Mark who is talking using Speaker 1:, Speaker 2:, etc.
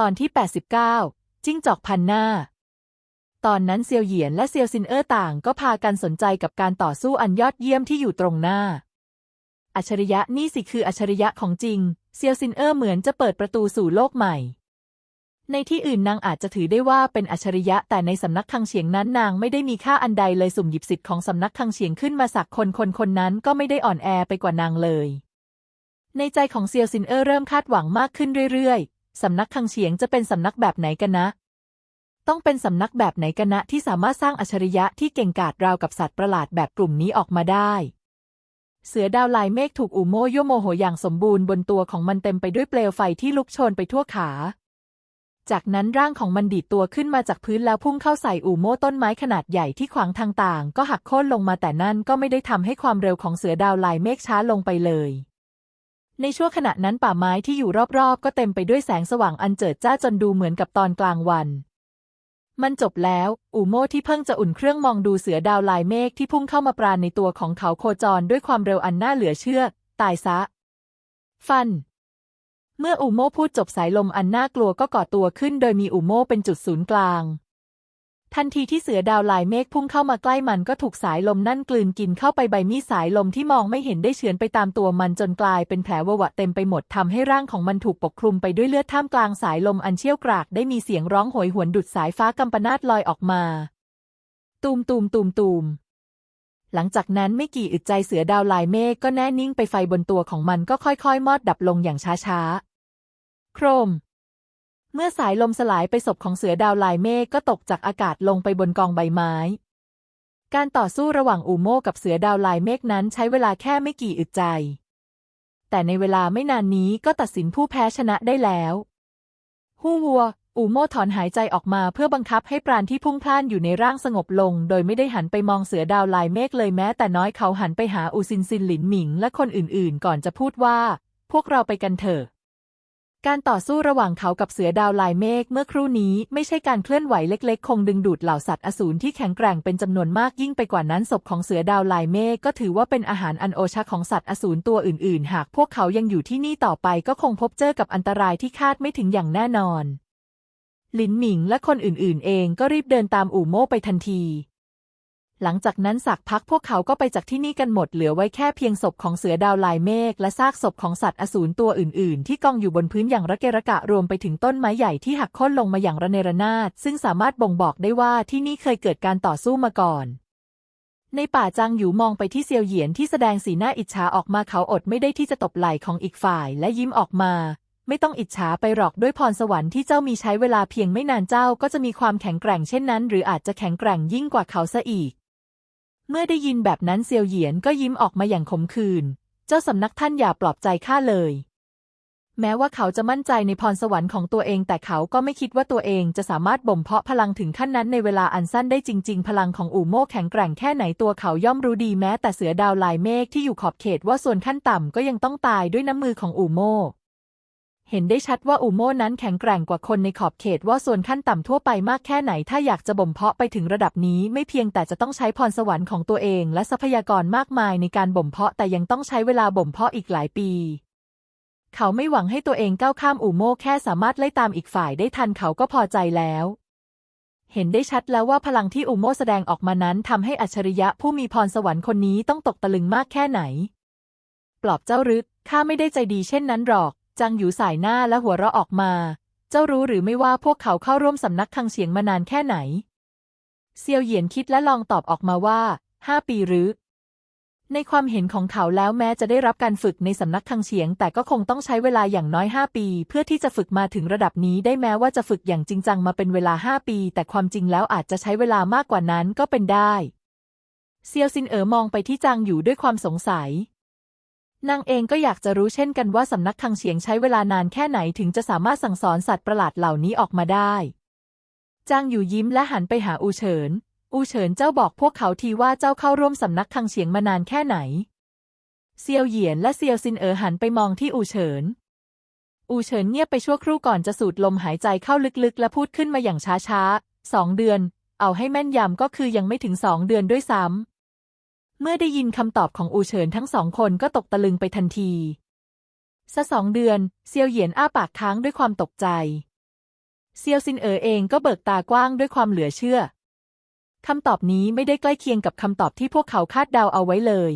Speaker 1: ตอนที่ 89 จิ้งจอกพันหน้า ตอนนั้นเซียวเหยียนและเซียวซินเออร์ต่างก็พากันสนใจกับการต่อสู้อันยอดเยี่ยมที่อยู่ตรงหน้า อัจฉริยะนี่สิคืออัจฉริยะของจริง เซียวซินเออร์เหมือนจะเปิดประตูสู่โลกใหม่ ในที่อื่นนางอาจจะถือได้ว่าเป็นอัจฉริยะแต่ในสำนักคังเฉียงนั้นนางไม่ได้มีค่าอันใดเลยสุ่มหยิบสิทธิ์ของสำนักคังเฉียงขึ้นมาสักคนคนคนนั้นก็ไม่ได้อ่อนแอไปกว่านางเลยในใจของเซียวซินเออร์เริ่มคาดหวังมากขึ้นเรื่อยๆ สำนักคังเฉียงจะเป็นสำนักแบบไหนกันนะ ต้องเป็นสำนักแบบไหนกันนะที่สามารถสร้างอัจฉริยะที่เก่งกาจราวกับสัตว์ประหลาดแบบกลุ่มนี้ออกมาได้ เสือดาวลายเมฆถูกอูโมโยโมโหอย่างสมบูรณ์บนตัวของมันเต็มไปด้วยเปลวไฟที่ลุกโชนไปทั่วขา จากนั้นร่างของมันดีดตัวขึ้นมาจากพื้นแล้วพุ่งเข้าใส่อูโมต้นไม้ขนาดใหญ่ที่ขวางทางต่าง ก็หักโค่นลงมาแต่นั่นก็ไม่ได้ทำให้ความเร็วของเสือดาวลายเมฆช้าลงไปเลย ในช่วงขณะนั้นป่าไม้ที่อยู่รอบๆ ก็เต็มไปด้วยแสงสว่างอันเจิดจ้าจนดูเหมือนกับตอนกลางวันมันจบแล้ว อูโมที่เพิ่งจะอุ่นเครื่องมองดูเสือดาวลายเมฆที่พุ่งเข้ามาปราณในตัวของเขาโคจรด้วยความเร็วอันน่าเหลือเชื่อ ตายซะ ฟัน เมื่ออูโมพูดจบสายลมอันน่ากลัวก็ก่อตัวขึ้น โดยมีอูโมเป็นจุดศูนย์กลาง ทันทีที่เสือดาวลายเมฆพุ่งเข้ามาใกล้มันก็ถูกสายลมนั่นกลืนกินเข้าไปใบมีดสายลมที่มองไม่เห็นได้เฉือนไปตามตัวมันจนกลายเป็นแผลวะวะเต็มไปหมดทำให้ร่างของมันถูกปกคลุมไปด้วยเลือดท่ามกลางสายลมอันเชี่ยวกรากได้มีเสียงร้องโหยหวนดุดสายฟ้ากำปนาตลอยออกมา ตูมตูมตูมตูมหลังจากนั้นไม่กี่อึดใจเสือดาวลายเมฆก็แน่นิ่งไปไฟบนตัวของมันก็ค่อยๆ มอดดับลงอย่างช้าๆ โครม เมื่อสายลมสลายไปศพของเสือดาวลายเมฆก็ตกจากอากาศลงไปบนกองใบไม้ การต่อสู้ระหว่างอูโม่กับเสือดาวลายเมฆนั้นใช้เวลาแค่ไม่กี่อึดใจ แต่ในเวลาไม่นานนี้ก็ตัดสินผู้แพ้ชนะได้แล้วฮู้วัว อูโม่ถอนหายใจออกมาเพื่อบังคับให้ปราณที่พุ่งพล่านอยู่ในร่างสงบลง โดยไม่ได้หันไปมองเสือดาวลายเมฆเลยแม้ แต่น้อยเขาหันไปหาอูซินซินหลินหมิงและคนอื่นๆ ก่อนจะพูดว่า พวกเราไปกันเถอะ การต่อสู้ระหว่างเขากับเสือดาวลายเมฆเมื่อครู่นี้ไม่ใช่การเคลื่อนไหวเล็กๆ คงดึงดูดเหล่าสัตว์อสูรที่แข็งแกร่งเป็นจำนวนมากยิ่งไปกว่านั้นศพของเสือดาวลายเมฆก็ถือว่าเป็นอาหารอันโอชะของสัตว์อสูรตัวอื่น ๆ หากพวกเขายังอยู่ที่นี่ต่อไปก็คงพบเจอกับอันตรายที่คาดไม่ถึงอย่างแน่นอนลินหมิงและคนอื่น ๆ เองก็รีบเดินตามอู่โม่ไปทันที หลังจากนั้นสักพักพวกเขาก็ไปจากที่นี่กันหมดเหลือไว้แค่เพียงศพของเสือดาวลายเมฆและซากศพของสัตว์อสูรตัวอื่น ๆ ที่กองอยู่บนพื้นอย่างระเกระกะรวมไปถึงต้นไม้ใหญ่ที่หักโค่นลงมาอย่างระเนระนาดซึ่งสามารถบ่งบอกได้ว่าที่นี่เคยเกิดการต่อสู้มาก่อนในป่าจางหยูมองไปที่เซียวเหยียนที่แสดงสีหน้าอิจฉาออกมาเขาอดไม่ได้ที่จะตบไหล่ของอีกฝ่ายและยิ้มออกมา ไม่ต้องอิจฉาไปหรอกด้วยพรสวรรค์ที่เจ้ามีใช้เวลาเพียงไม่นานเจ้าก็จะมีความแข็งแกร่งเช่นนั้น หรืออาจจะแข็งแกร่งยิ่งกว่าเขาซะอีก เมื่อได้ยินแบบนั้นเซียวเหยียนก็ยิ้มออกมาอย่างขมขื่น เจ้าสำนักท่านอย่าปลอบใจข้าเลย แม้ว่าเขาจะมั่นใจในพรสวรรค์ของตัวเองแต่เขาก็ไม่คิดว่าตัวเองจะสามารถบ่มเพาะพลังถึงขั้นนั้นในเวลาอันสั้นได้จริง ๆ พลังของอู่โม่แข็งแกร่งแค่ไหนตัวเขาย่อมรู้ดีแม้แต่เสือดาวลายเมฆที่อยู่ขอบเขตว่าส่วนขั้นต่ำก็ยังต้องตายด้วยน้ำมือของอู่โม่ เห็นได้ชัดว่าอูโม่นั้นแข็งแกร่งกว่าคนในขอบเขตว่าส่วนขั้นต่ำทั่วไปมากแค่ไหน ถ้าอยากจะบ่มเพาะไปถึงระดับนี้ ไม่เพียงแต่จะต้องใช้พรสวรรค์ของตัวเอง และทรัพยากรมากมายในการบ่มเพาะแต่ยังต้องใช้เวลาบ่มเพาะอีกหลายปี เขาไม่หวังให้ตัวเองก้าวข้ามอูโม่แค่สามารถไล่ตามอีกฝ่ายได้ทันเขาก็พอใจแล้วเห็นได้ชัดแล้วว่าพลังที่อูโม่แสดงออกมานั้นทำให้อัจฉริยะผู้มีพรสวรรค์คนนี้ต้องตกตะลึงมากแค่ไหน ปลอบเจ้ารึกข้าไม่ได้ใจดีเช่นนั้นหรอก จังหยูสายหน้าและหัวเราะออกมา เจ้ารู้หรือไม่ว่าพวกเขาเข้าร่วมสำนักคังเฉียงมานานแค่ไหน เซียวเหยียนคิดและลองตอบออกมาว่าห้าปีหรือ ในความเห็นของเขาแล้วแม้จะได้รับการฝึกในสำนักคังเฉียง แต่ก็คงต้องใช้เวลาอย่างน้อยห้าปี เพื่อที่จะฝึกมาถึงระดับนี้ได้แม้ว่าจะฝึกอย่างจริงจังมาเป็นเวลาห้าปี แต่ความจริงแล้วอาจจะใช้เวลามากกว่านั้นก็เป็นได้ เซียวซินเอ๋อมองไปที่จางอยู่ด้วยความสงสัย นางเองก็อยากจะรู้เช่นกันว่าสำนักคังเฉียงใช้เวลานานแค่ไหนถึงจะสามารถสั่งสอนสัตว์ประหลาดเหล่านี้ออกมาได้จางอยู่ยิ้มและหันไปหาอูเฉิน อูเฉินเจ้าบอกพวกเขาทีว่าเจ้าเข้าร่วมสำนักคังเฉียงมานานแค่ไหน เซียวเหยียนและเซียวซินเอ๋อหันไปมองที่อูเฉิน อูเฉินเงียบไปชั่วครู่ก่อนจะสูดลมหายใจเข้าลึกๆ และพูดขึ้นมาอย่างช้าๆสองเดือน เอาให้แม่นยำก็คือยังไม่ถึงสองเดือนด้วยซ้ำ เมื่อได้ยินคำตอบของอูเฉินทั้งสองคนก็ตกตะลึงไปทันทีซะสองเดือน เซียวเหยียนอ้าปากค้างด้วยความตกใจ เซียวซินเอ๋อเองก็เบิกตากว้างด้วยความเหลือเชื่อคำตอบนี้ไม่ได้ใกล้เคียงกับคำตอบที่พวกเขาคาดเดาเอาไว้เลย